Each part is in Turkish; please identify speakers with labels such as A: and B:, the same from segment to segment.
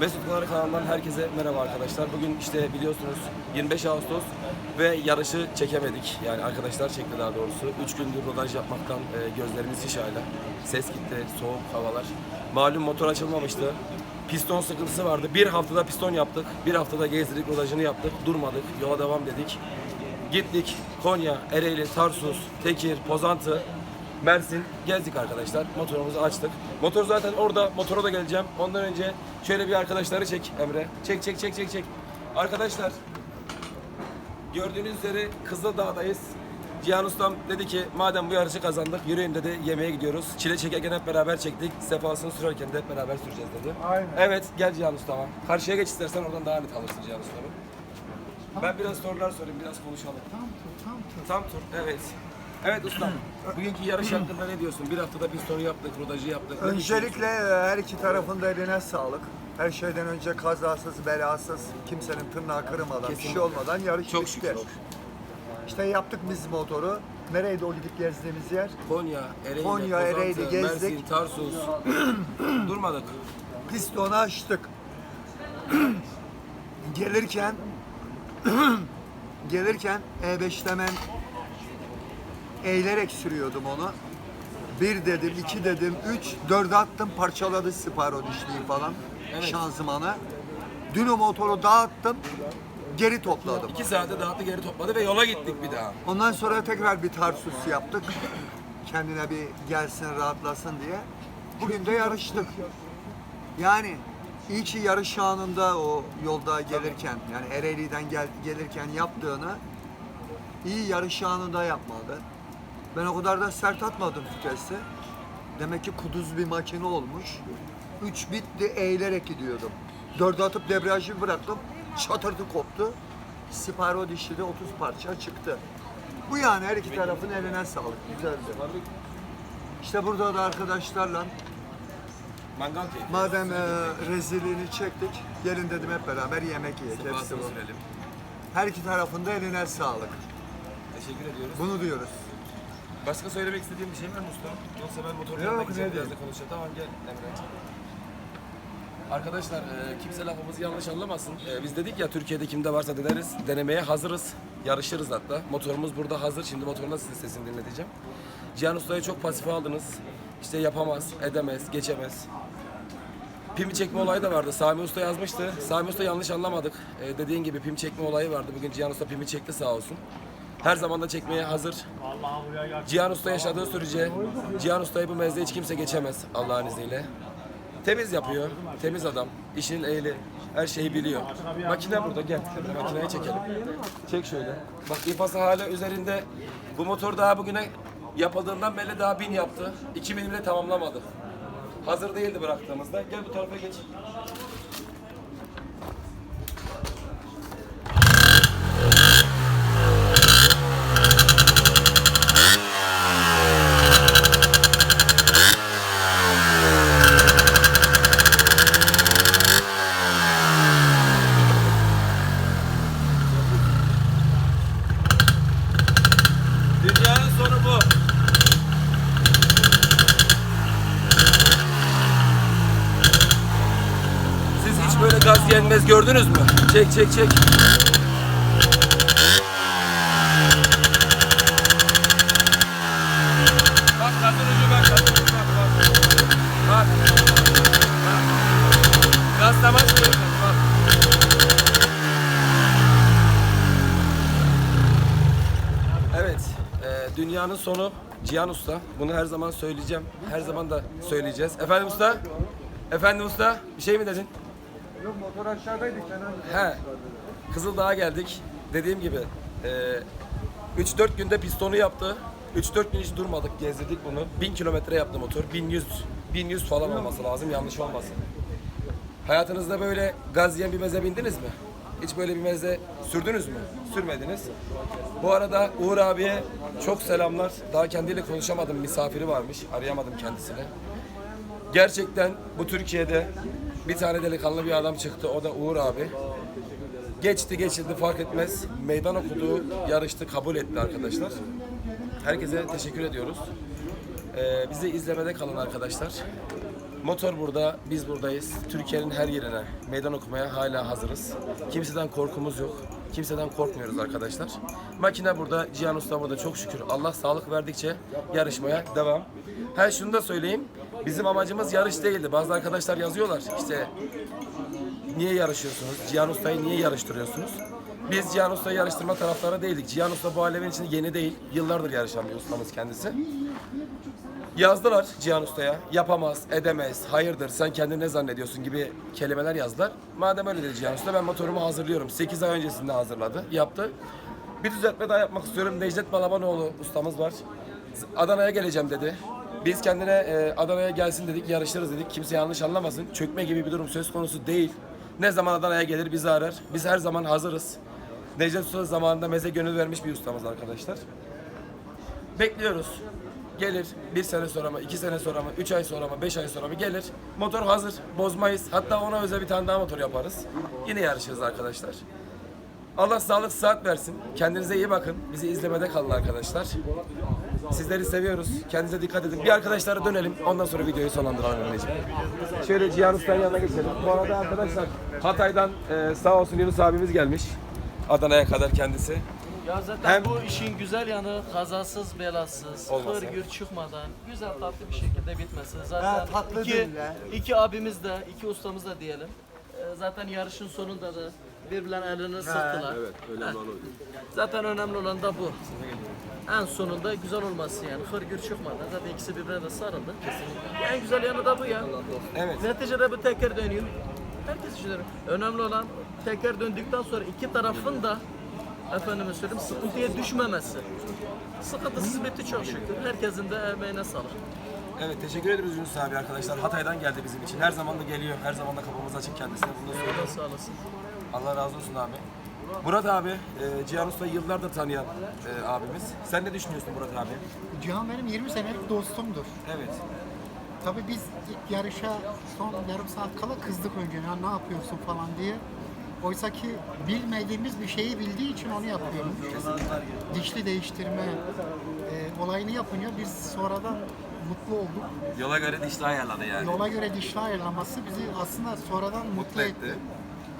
A: Mesut Pınar kanalından herkese merhaba arkadaşlar. Bugün işte biliyorsunuz 25 Ağustos ve yarışı çekemedik. Yani arkadaşlar çekti daha doğrusu. 3 gündür rodaj yapmaktan e, gözlerimiz şiş hala. Ses gitti, soğuk havalar. Malum motor açılmamıştı. Piston sıkıntısı vardı. Bir haftada piston yaptık. Bir haftada gezdirdik rodajını yaptık. Durmadık. Yola devam dedik. Gittik Konya, Ereğli, Tarsus, Tekir, Pozantı, Mersin gezdik arkadaşlar. Motorumuzu açtık. Motor zaten orada. Motora da geleceğim. Ondan önce şöyle bir arkadaşları çek Emre. Çek çek çek çek çek. Arkadaşlar gördüğünüz üzere Kızıldağ'dayız. Cihan Ustam dedi ki madem bu yarışı kazandık yürüyün dedi yemeğe gidiyoruz. Çile çekerken hep beraber çektik. Sefasını sürerken de hep beraber süreceğiz dedi.
B: Aynen.
A: Evet gel Cihan Usta'ma. Karşıya geç istersen oradan daha net alırsın Cihan Usta'mı. Ben biraz sorular sorayım biraz konuşalım.
B: Tam tur, tam tur.
A: Tam tur, evet. Evet ustam, bugünkü yarış hakkında ne diyorsun? Bir haftada pistonu yaptık, rodajı yaptık. Ne
B: Öncelikle e, her iki tarafın da eline sağlık. Her şeyden önce kazasız, belasız, kimsenin tırnağı kırmadan, bir şey olmadan yarış
A: Çok
B: bitti.
A: şükür.
B: İşte yaptık biz motoru. Nereydi o gidip gezdiğimiz yer?
A: Konya, Ereğli,
B: Konya,
A: Kozantı,
B: Ereğli gezdik.
A: Mersin, Tarsus. Durmadık.
B: Pistonu açtık. gelirken gelirken E5'te ben eğilerek sürüyordum onu. Bir dedim, iki dedim, üç, dörde attım parçaladı Sparo dişliği falan
A: Evet.
B: şanzımanı. Dün o motoru dağıttım, geri topladım.
A: İki saate dağıttı geri topladı ve yola gittik bir daha.
B: Ondan sonra tekrar bir Tarsus yaptık. Kendine bir gelsin, rahatlasın diye. Bugün de yarıştık. Yani iyi ki yarış anında o yolda gelirken, yani Ereğli'den gel, gelirken yaptığını iyi yarış anında yapmadı. Ben o kadar da sert atmadım vitesi. Demek ki kuduz bir makine olmuş. Üç bitti eğilerek gidiyordum. Dördü atıp debriyajı bıraktım. Çatırtı koptu. Sparo dişli de 30 parça çıktı. Bu yani her iki tarafın eline sağlık. Güzeldi. İşte burada da arkadaşlarla
A: Mangal keyfi.
B: madem e, rezilliğini çektik, gelin dedim hep beraber yemek yiyelim. Hepsi
A: Sefasını sürelim.
B: Her iki tarafın da eline sağlık.
A: Teşekkür ediyoruz.
B: Bunu diyoruz.
A: Başka söylemek istediğin bir şey var mı usta? Yoksa ben motorun
B: Yok,
A: yanına
B: ne
A: gideceğim biraz da
B: diyeyim.
A: konuşalım. Tamam gel Emre. Arkadaşlar e, kimse lafımızı yanlış anlamasın. E, biz dedik ya Türkiye'de kimde varsa deneriz. Denemeye hazırız. Yarışırız hatta. Motorumuz burada hazır. Şimdi motoruna size sesini dinleteceğim. Cihan Usta'yı çok pasife aldınız. İşte yapamaz, edemez, geçemez. Pimi çekme olayı da vardı. Sami Usta yazmıştı. Sami Usta yanlış anlamadık. Ee, dediğin gibi pim çekme olayı vardı. Bugün Cihan Usta pimi çekti sağ olsun. Her zaman da çekmeye hazır. Cihan Usta yaşadığı sürece Cihan Usta'yı bu mezde hiç kimse geçemez Allah'ın izniyle. Temiz yapıyor. Temiz adam. İşinin ehli. Her şeyi biliyor. Makine burada. Gel. Makineyi çekelim. Çek şöyle. Bak İFAS'ı hala üzerinde. Bu motor daha bugüne yapıldığından beri daha bin yaptı. 2000 bile tamamlamadı. Hazır değildi bıraktığımızda. Gel bu tarafa geç. Dünyanın sonu bu. Siz hiç böyle gaz gelmez gördünüz mü? Çek çek. Bak gazın ucu bak bak bak. Bak. Bak. Gaz. Evet, e, dünyanın sonu Cihan Usta. Bunu her zaman söyleyeceğim. Her zaman da söyleyeceğiz. Efendim usta? Efendim usta? Bir şey mi dedin?
B: Yok motor aşağıdaydı Kenan.
A: He. Kızıldağ'a geldik. Dediğim gibi e, 3-4 günde pistonu yaptı. 3-4 gün hiç durmadık, gezdirdik bunu. 1000 kilometre yaptı motor. 1100 1100 falan olması lazım, yanlış olmasın. Hayatınızda böyle gaz bir meze bindiniz mi? Hiç böyle bir meze sürdünüz mü? Sürmediniz. Bu arada Uğur abiye çok selamlar. Daha kendiyle konuşamadım. Misafiri varmış. Arayamadım kendisini. Gerçekten bu Türkiye'de bir tane delikanlı bir adam çıktı. O da Uğur abi. Geçti geçildi fark etmez. Meydan okudu, yarıştı, kabul etti arkadaşlar. Herkese teşekkür ediyoruz. Ee, bizi izlemede kalın arkadaşlar. Motor burada, biz buradayız. Türkiye'nin her yerine meydan okumaya hala hazırız. Kimseden korkumuz yok. Kimseden korkmuyoruz arkadaşlar. Makine burada, Cihan Usta burada çok şükür. Allah sağlık verdikçe yarışmaya devam. Her şunu da söyleyeyim. Bizim amacımız yarış değildi. Bazı arkadaşlar yazıyorlar işte niye yarışıyorsunuz? Cihan Usta'yı niye yarıştırıyorsunuz? Biz Cihan Usta'yı yarıştırma taraftarı değildik. Cihan Usta bu alemin içinde yeni değil. Yıllardır yarışan bir ustamız kendisi. Yazdılar Cihan Usta'ya. Yapamaz, edemez, hayırdır, sen kendini ne zannediyorsun gibi kelimeler yazdılar. Madem öyle dedi Cihan Usta ben motorumu hazırlıyorum. 8 ay öncesinde hazırladı, yaptı. Bir düzeltme daha yapmak istiyorum. Necdet Balabanoğlu ustamız var. Adana'ya geleceğim dedi. Biz kendine e, Adana'ya gelsin dedik, yarışırız dedik. Kimse yanlış anlamasın. Çökme gibi bir durum söz konusu değil. Ne zaman Adana'ya gelir bizi arar. Biz her zaman hazırız. Necdet Usta zamanında meze gönül vermiş bir ustamız arkadaşlar. Bekliyoruz. Gelir bir sene sonra mı, iki sene sonra mı, üç ay sonra mı, beş ay sonra mı gelir. Motor hazır, bozmayız. Hatta ona özel bir tane daha motor yaparız. Yine yarışırız arkadaşlar. Allah sağlık sıhhat versin. Kendinize iyi bakın. Bizi izlemede kalın arkadaşlar. Sizleri seviyoruz. Kendinize dikkat edin. Bir arkadaşlara dönelim. Ondan sonra videoyu sonlandıralım. Şöyle Cihan Usta'nın yanına geçelim. Bu arada arkadaşlar Hatay'dan e, sağ olsun Yunus abimiz gelmiş. Adana'ya kadar kendisi.
C: Ya zaten
A: Hem-
C: bu işin güzel yanı kazasız belasız,
A: Olmasa.
C: hırgür çıkmadan güzel tatlı bir şekilde bitmesi. Zaten
B: Ha, tatlı
C: iki,
B: değil ya.
C: iki abimiz de, iki ustamız da diyelim. Ee, Zaten yarışın sonunda da birbirlerinin elini sıktılar. Evet, önemli olan Zaten önemli olan da bu. En sonunda güzel olması yani. Hırgür çıkmadan. Zaten ikisi birbirine de sarıldı. Kesinlikle. En güzel yanı da bu ya.
A: Evet.
C: Neticede bu teker dönüyor. Herkes için. Önemli olan teker döndükten sonra iki tarafın da efendime söyleyeyim sıkıntıya düşmemesi. Sıkıntısız bitti çok şükür. Herkesin de emeğine sağlık.
A: Evet teşekkür ederiz Yunus abi arkadaşlar. Hatay'dan geldi bizim için. Her zaman da geliyor. Her zaman da kapımız açık kendisine. Bunu da
C: Allah
A: söylüyorum.
C: sağ olasın.
A: Allah razı olsun abi. Murat abi, e, Cihan Usta'yı yıllardır tanıyan e, abimiz. Sen ne düşünüyorsun Murat abi?
D: Cihan benim 20 senelik dostumdur.
A: Evet.
D: Tabii biz ilk yarışa son yarım saat kala kızdık önce ya ne yapıyorsun falan diye. Oysa ki bilmediğimiz bir şeyi bildiği için onu yapıyoruz. Dişli değiştirme e, olayını yapınca biz sonradan mutlu olduk.
A: Yola göre dişli ayarladı yani.
D: Yola göre dişli ayarlaması bizi aslında sonradan mutlu
A: etti.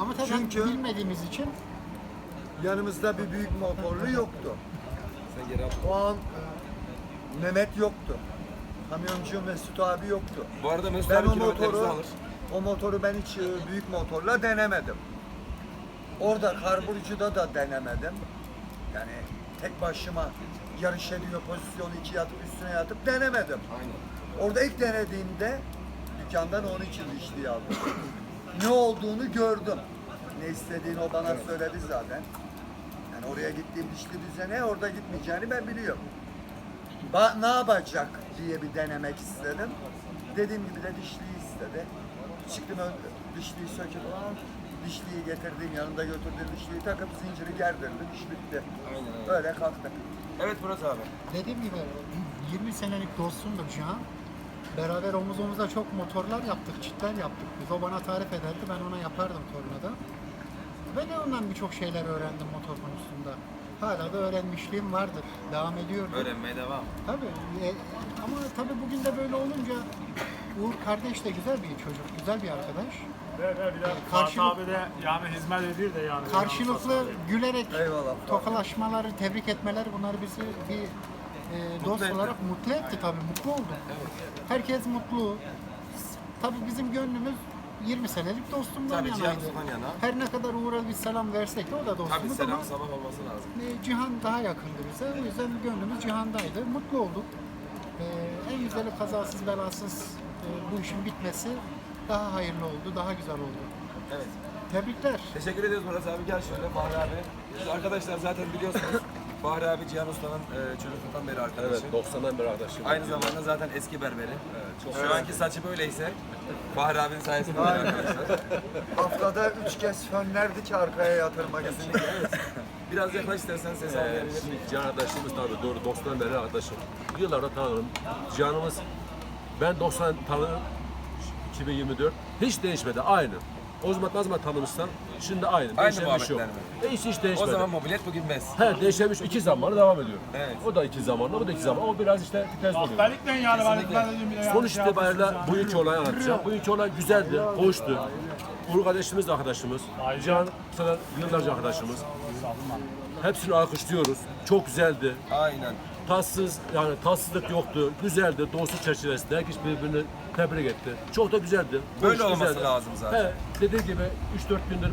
D: Ama tabii
B: Çünkü-
D: bilmediğimiz için
B: Yanımızda bir büyük motorlu yoktu. O an Mehmet yoktu. Kamyoncu Mesut abi yoktu.
A: Bu arada Mesut
B: Ben
A: abi
B: o
A: kilometremizi
B: motoru,
A: alır.
B: o motoru ben hiç e, büyük motorla denemedim. Orada karburcuda da denemedim. Yani tek başıma yarış ediyor pozisyonu iki yatıp üstüne yatıp denemedim.
A: Aynen.
B: Orada ilk denediğimde dükkandan onun için dişliği aldım. Ne olduğunu gördüm. Ne istediğini o bana söyledi zaten. Yani oraya gittiğim dişli düzene orada gitmeyeceğini ben biliyorum. Ba- ne yapacak diye bir denemek istedim. Dediğim gibi de dişliği istedi. Çıktım ön- dişliği söküp dişliği getirdiğim yanında götürdüğüm dişliği takıp zinciri gerdirdi diş bitti.
A: Aynen öyle.
B: Kalktı.
A: Evet Murat abi.
D: Dediğim gibi 20 senelik dostumdur Cihan. Beraber omuz omuza çok motorlar yaptık, çitler yaptık. Biz o bana tarif ederdi, ben ona yapardım tornada. Ve de ondan birçok şeyler öğrendim motor konusunda. Hala da öğrenmişliğim vardır, devam ediyor.
A: Öğrenmeye devam.
D: Tabii. e, ama tabii bugün de böyle olunca Uğur kardeş de güzel bir çocuk, güzel bir arkadaş.
E: Evet, evet, bir de
D: Karşı-
E: Fatih abi de yani hizmet ediyor da yani.
D: Karşılıklı gülerek
B: Eyvallah.
D: tokalaşmaları, tebrik etmeler bunlar bizi bir e, dost
A: etti.
D: olarak mutlu etti tabii, mutlu olduk. Herkes mutlu. Tabii bizim gönlümüz 20 senelik dostumdan
A: Tabii, Cihan
D: yanaydı.
A: Yana.
D: Her ne kadar Uğur'a bir selam versek de o da
A: Tabii
D: dostumuz ama
A: selam sabah olması lazım.
D: e, Cihan daha yakındı bize. O yüzden gönlümüz Cihan'daydı. Mutlu olduk. E, en güzeli kazasız belasız e, bu işin bitmesi daha hayırlı oldu, daha güzel oldu.
A: Evet.
D: Tebrikler.
A: Teşekkür ediyoruz Murat abi. Gel şöyle Fahri abi. Biz arkadaşlar zaten biliyorsunuz Fahri abi Cihan Usta'nın e, çocukluktan beri arkadaşı.
F: Evet, 90'dan beri arkadaşım.
A: Aynı zamanda zaten eski berberi. Şu anki saçı böyleyse Fahri abinin sayesinde böyle arkadaşlar.
B: Haftada üç kez fönlerdi ki arkaya yatırmak için.
A: Biraz yaklaş istersen ses
F: Ee,
A: almayabilir.
F: şimdi Cihan arkadaşımız tabii doğru 90'dan beri arkadaşım. Yıllardan tanırım. Cihan'ımız ben 90 tanırım 2024 hiç değişmedi aynı. O zaman ne zaman tanımışsan şimdi aynı.
A: Aynı
F: Değişen bir şey yok.
A: muhabbetler
F: E hiç, hiç
A: O
F: değişmedi.
A: zaman mobilet bugün bez.
F: He değişemiş iki zamanı devam ediyor.
A: Evet.
F: O da iki zamanlı, bu da iki zamanlı. O biraz işte vites oluyor.
E: Ahberlikle yani ben ben dedim bile
F: Sonuç itibariyle bu iki olay anlatacağım. Bu iki olay güzeldi, hoştu. Uğur kardeşimiz de arkadaşımız. Can sana yıllarca arkadaşımız. Hepsini alkışlıyoruz. Çok güzeldi.
A: Aynen.
F: Tatsız yani tatsızlık yoktu. Güzeldi. Dostluk çerçevesinde herkes birbirini tebrik etti. Çok da güzeldi.
A: Böyle
F: Hoş,
A: olması
F: güzeldi.
A: lazım zaten.
F: He, dediği gibi 3-4 gündür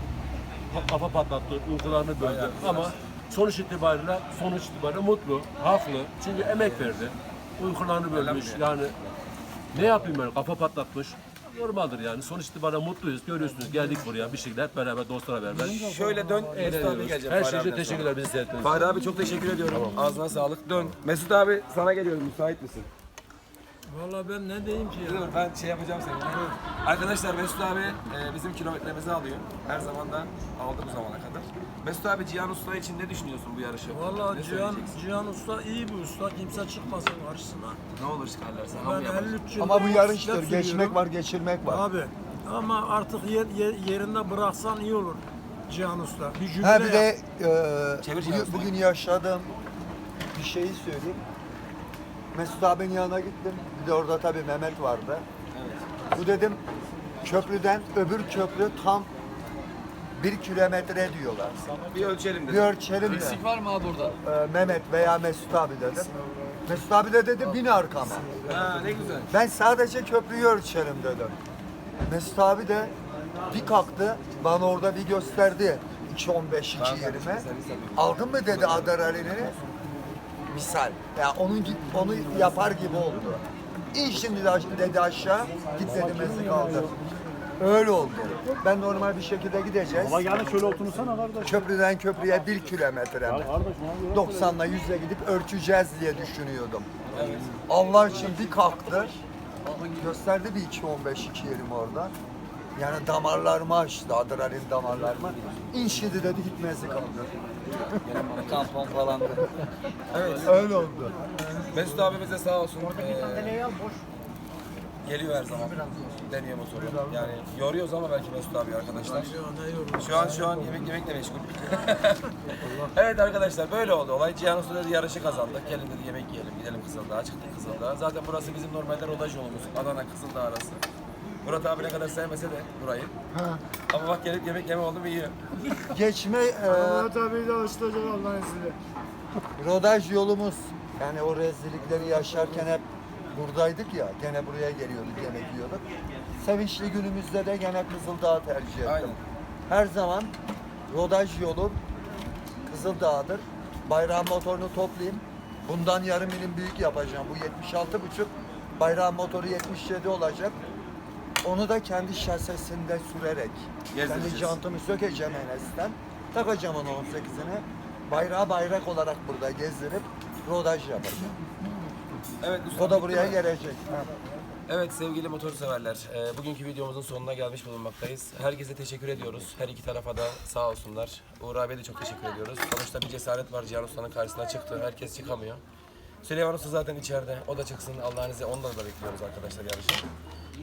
F: kafa patlattı, uykularını böldü.
A: Bayağı güzel.
F: Ama sonuç itibariyle sonuç itibariyle mutlu, haklı. Çünkü emek verdi. Uykularını bölmüş. Yani ne yapayım ben? Kafa patlatmış. Normaldir yani. Sonuç itibariyle mutluyuz. Görüyorsunuz geldik buraya bir şekilde hep beraber dostlarla beraber.
A: Şöyle dön. Mesut abi
F: Eğleniyoruz.
A: gelecek.
F: Her
A: Fahri
F: şey için
A: abiden
F: teşekkürler bizi seyrettiğiniz için.
A: Fahri abi çok teşekkür ediyorum. Ağzına sağlık. Dön. Mesut abi sana geliyorum. Müsait misin?
G: Valla ben ne diyeyim ki ya?
A: Dur ben şey yapacağım seninle. Arkadaşlar Mesut abi e, bizim kilometremizi alıyor. Her zaman da aldı bu zamana kadar. Mesut abi Cihan Usta için ne düşünüyorsun bu yarışı?
G: Valla
A: Ne
G: Cihan,
A: söyleyeceksin?
G: Cihan Usta iyi bir usta. Kimse çıkmasın karşısına.
A: Ne olur çıkarlarsa.
G: Ben
A: yapar.
G: 53 yıldır
B: Ama bu
G: bisiklet
B: yarıştır.
G: sürüyorum.
B: Geçmek var, geçirmek var.
G: Abi ama artık yer, yer- yerinde bıraksan iyi olur Cihan Usta. Bir jübile
B: Ha bir
G: yap.
B: de e,
A: Çevir
B: bugün,
A: şansını.
B: bugün yaşadığım bir şeyi söyleyeyim. Mesut abinin yanına gittim. Bir de orada tabii Mehmet vardı. Bu dedim köprüden öbür köprü tam bir kilometre diyorlar.
A: Bir ölçelim
B: Bir
A: dedim.
B: ölçelim de. var mı abi burada? Mehmet veya Mesut abi dedim. Mesut abi de dedi bin arkama.
A: Ha ne güzel.
B: Ben sadece köprüyü ölçerim dedim. Mesut abi de bir kalktı bana orada bir gösterdi. 2.15 2.20. Aldın mı dedi adrenalini. Misal. Ya onun gibi, onu yapar gibi oldu. İn şimdi dedi aşağı. Git dedi Mesut kaldı. Öyle oldu. Ben normal bir şekilde gideceğiz.
E: Ama yani şöyle otursana kardeş.
B: Köprüden köprüye bir kilometre mi?
E: Kardeş ne
B: 90'la 100'le gidip ölçeceğiz diye düşünüyordum. Allah için bir kalktı. Gösterdi bir 2.15 2 yerim orada. Yani damarlarımı açtı, adrenalin damarlarımı. İn şimdi dedi gitmezdi kaldı. Tampon falandı.
A: Evet.
B: Öyle oldu.
A: Mesut abimiz de sağ olsun. Ee, geliyor her zaman. Deniyor motoru. Yani yoruyoruz ama belki Mesut abi arkadaşlar. Şu an şu an yemek yemekle meşgul. evet arkadaşlar böyle oldu olay. Cihan Usta dedi yarışı kazandık. Gelin dedi yemek yiyelim. Gidelim Kızıldağ'a. Çıktık Kızıldağ'a. Zaten burası bizim normalde rodaj yolumuz. Adana Kızıldağ arası. Murat abi ne kadar sevmese de burayı. Ama bak gelip yemek yeme oldu mu yiyor.
B: Geçme e,
E: Tabii de alıştıracak Allah'ın izniyle.
B: rodaj yolumuz. Yani o rezillikleri yaşarken hep buradaydık ya. Gene buraya geliyorduk, yemek yiyorduk. Sevinçli günümüzde de gene Kızıldağ'ı tercih ettim.
A: Aynen.
B: Her zaman rodaj yolu Kızıldağ'dır. Bayrağın motorunu toplayayım. Bundan yarım milim büyük yapacağım. Bu 76,5. Bayrağın motoru 77 olacak. Onu da kendi şasesinde sürerek kendi
A: Gezdireceğiz.
B: jantımı sökeceğim Enes'ten. Takacağım onu 18'ine. Bayrağı bayrak olarak burada gezdirip rodaj yapacağım.
A: Evet. Usta
B: O da
A: bitti
B: buraya
A: mi?
B: gelecek. Ha.
A: Evet sevgili motor severler, e, bugünkü videomuzun sonuna gelmiş bulunmaktayız. Herkese teşekkür ediyoruz. Her iki tarafa da sağ olsunlar. Uğur abiye de çok teşekkür ediyoruz. Sonuçta bir cesaret var. Cihan Usta'nın karşısına çıktı. Herkes çıkamıyor. Süleyman Usta zaten içeride. O da çıksın. Allah'ın izniyle ondan da bekliyoruz arkadaşlar yarışı.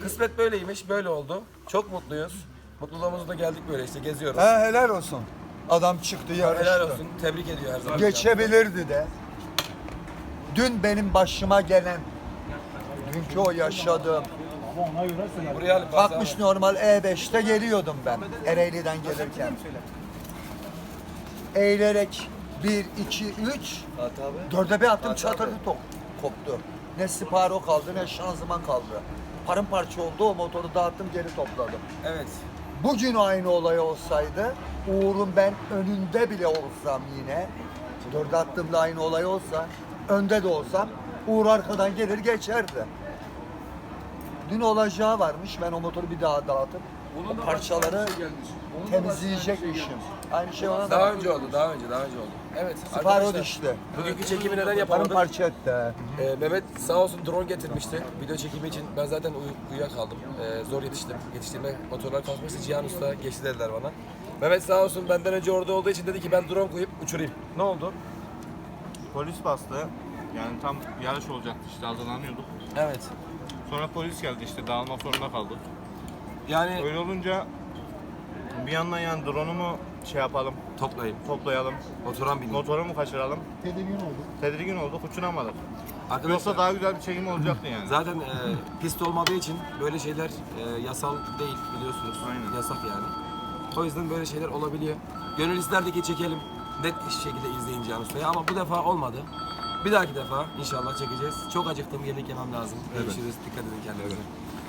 A: Kısmet böyleymiş. Böyle oldu. Çok mutluyuz. Mutluluğumuzu da geldik böyle işte geziyoruz.
B: Ha, helal olsun. Adam çıktı yarıştı.
A: Helal olsun. Tebrik ediyor her zaman.
B: Geçebilirdi de. Dün benim başıma gelen, dünkü o yaşadığım.
A: Buraya alıp
B: bakmış normal E5'te geliyordum ben Ereğli'den gelirken. Eğilerek 1, 2, 3, dörde bir attım çatırdı top, koptu. Ne sparo kaldı ne şanzıman kaldı. Paramparça oldu o motoru dağıttım geri topladım.
A: Evet.
B: Bugün aynı olay olsaydı Uğur'un ben önünde bile olsam yine dörde attığımda aynı olay olsa önde de olsam Uğur arkadan gelir geçerdi. Dün olacağı varmış ben o motoru bir daha dağıtıp o parçaları temizleyecekmişim. Aynı şey ona
A: Daha
B: da
A: önce oldu. Daha önce. Daha önce oldu. Evet.
B: Sparo
A: arkadaşlar,
B: düştü.
A: Bugünkü çekimi neden yapamadık?
B: Paramparça etti.
A: Ee, Mehmet sağ olsun drone getirmişti video çekimi için. Ben zaten uy- uyuyakaldım. Ee, zor yetiştim. Yetiştiğimde motorlar kalkmıştı. Cihan Usta geçti dediler bana. Mehmet sağ olsun benden önce orada olduğu için dedi ki ben drone koyup uçurayım. Ne oldu?
H: Polis bastı. Yani tam yarış olacaktı işte hazırlanıyorduk.
A: Evet.
H: Sonra polis geldi işte dağılma zorunda kaldık.
A: Yani
H: Öyle olunca bir yandan yani drone'u mu şey yapalım,
A: Toplayın.
H: toplayalım,
A: Oturan binin.
H: motoru mu kaçıralım?
D: Tedirgin olduk.
H: Tedirgin olduk, uçuramadık.
A: Arkadaşlar
H: Yoksa daha güzel bir çekim olacaktı yani.
A: zaten e, pist olmadığı için böyle şeyler e, yasal değil biliyorsunuz.
H: Aynen.
A: Yasak yani. O yüzden böyle şeyler olabiliyor. Gönül isterdi ki çekelim. Net bir şekilde izleyin Cihan Usta'yı ama bu defa olmadı. Bir dahaki defa inşallah çekeceğiz. Çok acıktım, yemek yemem lazım. Görüşürüz. Dikkat edin kendinize.